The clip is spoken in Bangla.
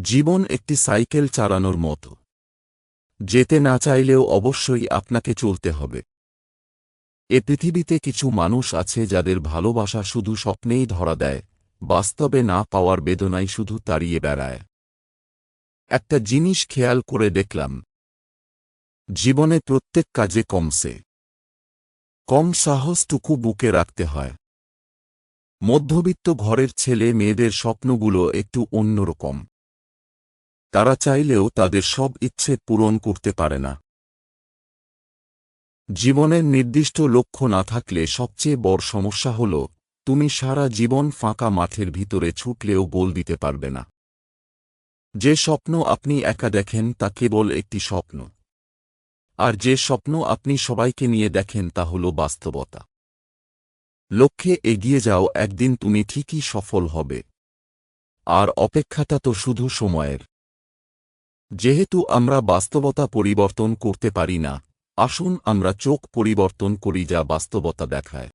জীবন একটি সাইকেল চালানোর মতো। যেতে না চাইলেও অবশ্যই আপনাকে চলতে হবে। এ পৃথিবীতে কিছু মানুষ আছে যাদের ভালোবাসা শুধু স্বপ্নেই ধরা দেয়, বাস্তবে না পাওয়ার বেদনাই শুধু তাড়িয়ে বেড়ায়। একটা জিনিস খেয়াল করে দেখলাম। জীবনে প্রত্যেক কাজে কমসে কম সাহসটুকু বুকে রাখতে হয়। মধ্যবিত্ত ঘরের ছেলে মেয়েদের স্বপ্নগুলো একটু অন্যরকম। তারা চাইলেও তাদের সব ইচ্ছে পূরণ করতে পারে না। জীবনের নির্দিষ্ট লক্ষ্য না থাকলে সবচেয়ে বড় সমস্যা হল, তুমি সারা জীবন ফাঁকা মাঠের ভিতরে ছুটলেও গোল দিতে পারবে না। যে স্বপ্ন আপনি একা দেখেন তা কেবল একটি স্বপ্ন। আর যে স্বপ্ন আপনি সবাইকে নিয়ে দেখেন তা হল বাস্তবতা। লক্ষ্যে এগিয়ে যাও, একদিন তুমি ঠিকই সফল হবে। আর অপেক্ষাটা তো শুধু সময়ের। যেহেতু আমরা বাস্তবতা পরিবর্তন করতে পারি না, আসুন আমরা চোখ পরিবর্তন করি যা বাস্তবতা দেখায়।